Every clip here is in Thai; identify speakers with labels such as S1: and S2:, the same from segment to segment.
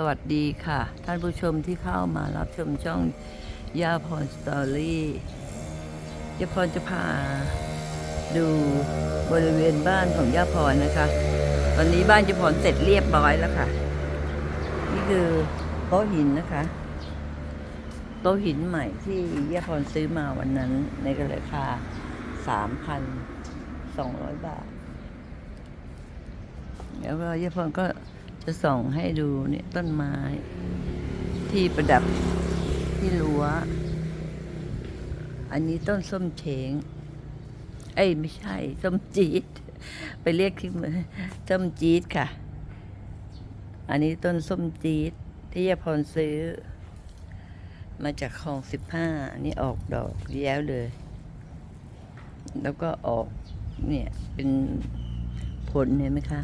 S1: สวัสดีค่ะ ท่านผู้ชมที่เข้ามารับชมช่องยาพรสตอรี่ยาพรจะพาดูบริเวณบ้านของย่าพรนะคะ ตอนนี้บ้านยาพรเสร็จเรียบร้อยแล้วค่ะ นี่คือโต๊ะหินนะคะโต๊ะหินใหม่ที่ย่าพรซื้อมาวันนั้นในราคา 3,200 บาท แล้วก็ย่าพรก็ จะส่องให้ดูเนี่ยต้นไม้ ที่ประดับที่รั้ว อันนี้ต้นส้มเชงเอ้ยไม่ใช่ ส้มจีดไปเรียกที่มือส้มจีดค่ะ อันนี้ต้นส้มจีดที่ยาพรซื้อ มาจากคลองสิบห้าอันนี้ออกดอกแย้วเลย แล้วก็ออกเนี่ยเป็นผลเห็นไหมคะ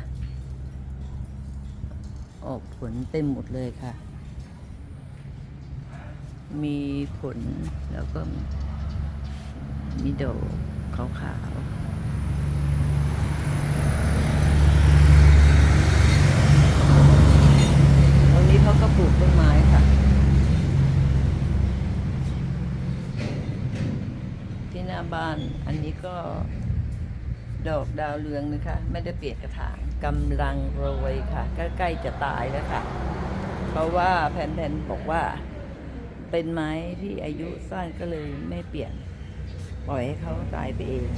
S1: ออกผลเต็มหมดเลยค่ะ มีผลแล้วก็มีดอกขาวๆตรงนี้เขาก็ปลูกต้นไม้ค่ะที่หน้าบ้านอันนี้ก็ ดอกดาวเรืองนะคะ ไม่ได้เปลี่ยนกระถางกำลังโรยค่ะใกล้ๆจะตายแล้วค่ะ เพราะว่าแผ่นๆบอกว่า เป็นไม้ที่อายุสั้นก็เลยไม่เปลี่ยน ปล่อยให้เขาตายไปเอง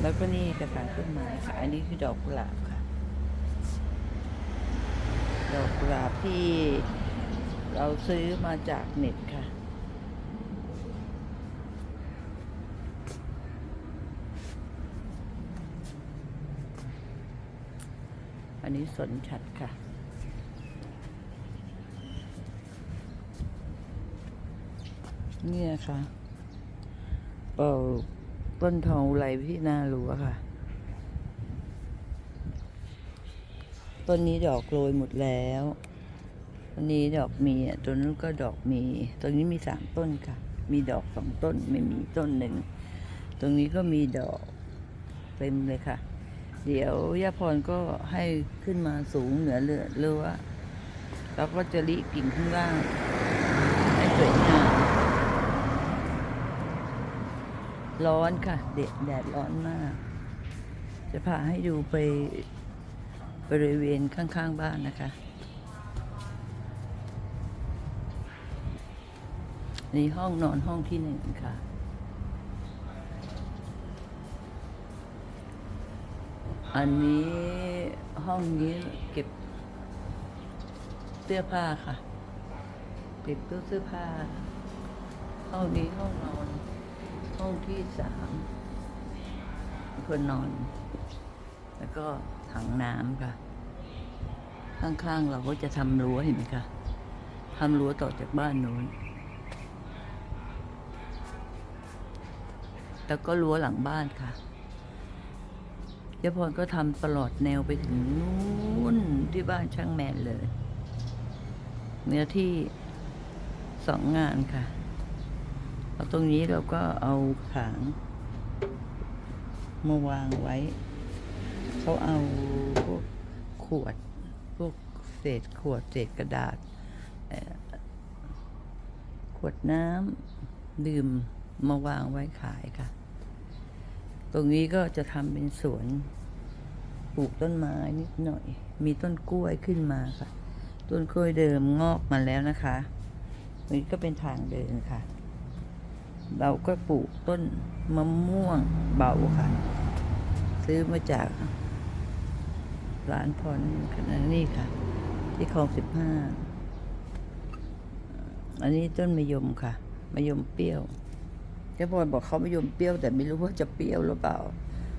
S1: แล้วก็นี่กระถางต้นไม้ค่ะ อันนี้คือดอกกุหลาบค่ะ ดอกกุหลาบที่เราซื้อมาจากเน็ตค่ะ อันนี้สนชัดค่ะ เนี่ยค่ะเป่าต้นทองอุไรที่นาหลัวค่ะ ต้นนี้ดอกโรยหมดแล้วต้นนี้ดอกมีอะต้นนู้นก็ดอกมีต้นนี้มีสามต้นค่ะ มีดอกสองต้นไม่มีต้นหนึ่ง ตรงนี้ก็มีดอกเต็มเลยค่ะ เดี๋ยวย่าพรก็ให้ขึ้นมาสูงเหนือเรือเรือว่าแล้วก็จะริกิ่งข้างล่างให้สวยงามร้อนค่ะเด็ดแดดร้อนมาก จะพาให้ดูไปบริเวณข้างๆบ้านนะคะ นี่ห้องนอนห้องที่หนึ่งค่ะ อันนี้ห้องนี้เก็บเสื้อผ้าค่ะ เก็บตู้เสื้อผ้า ห้องนี้ห้องนอน ห้องที่สามคนนอน แล้วก็ถังน้ำค่ะ ข้างๆเราก็จะทำรั้วเห็นไหมคะทำรั้วต่อจากบ้านโน้น แล้วก็รั้วหลังบ้านค่ะ ยาพรก็ทำตลอดแนวไปถึงนู้นที่บ้านช่างแมนเลย เนื้อที่สองงานค่ะแล้วตรงนี้เราก็เอาขางมาวางไว้ เขาเอาพวกขวด พวกเศษขวดเศษกระดาษ ขวดน้ำดื่มมาวางไว้ขายค่ะ ตรงนี้ก็จะทำเป็นสวนปลูกต้นไม้นิดหน่อย มีต้นกล้วยขึ้นมาค่ะ ต้นกล้วยเดิมงอกมาแล้วนะคะนี่ก็เป็นทางเดินค่ะ เราก็ปลูกต้นมะม่วงเบาค่ะ ซื้อมาจากร้านพรคณะนี่ค่ะ ที่คลองสิบห้าอันนี้ต้นมะยมค่ะมะยมเปรี้ยว เจ้าพรบอกเขาไมะยมเปรี้ยวแต่ไม่รู้ว่าจะเปรี้ยวหรือเปล่า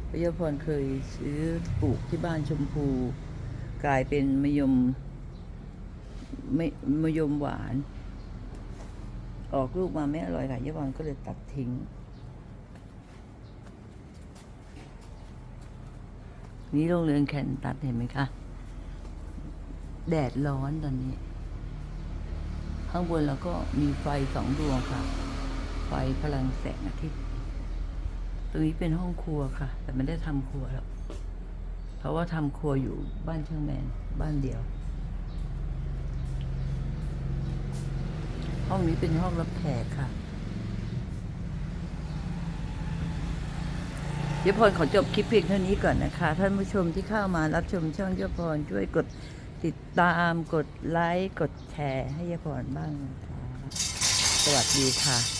S1: เพราะเจ้าพรเคยซื้อปลูกที่บ้านชมพู กลายเป็นมะยมไม่มะยมหวาน ออกลูกมาไม่อร่อยค่ะยาพรก็เลยตัดทิ้ง นี่โรงเรือนแคนตัดเห็นไหมคะแดดร้อนตอนนี้ ข้างบนเราก็มีไฟสองดวงค่ะ ไฟพลังแสงอาทิตย์ ตรงนี้เป็นห้องครัวค่ะ แต่ไม่ได้ทำครัวหรอก เพราะว่าทำครัวอยู่บ้านช่างแมน บ้านเดียว ห้องนี้เป็นห้องรับแขกค่ะเยพรขอจบคลิปเพียงเท่านี้ก่อนนะคะ ท่านผู้ชมที่เข้ามารับชมช่องเยพรช่วยกดติดตามกดไลค์ กดแชร์ให้เยพรบ้างนะคะ สวัสดีค่ะ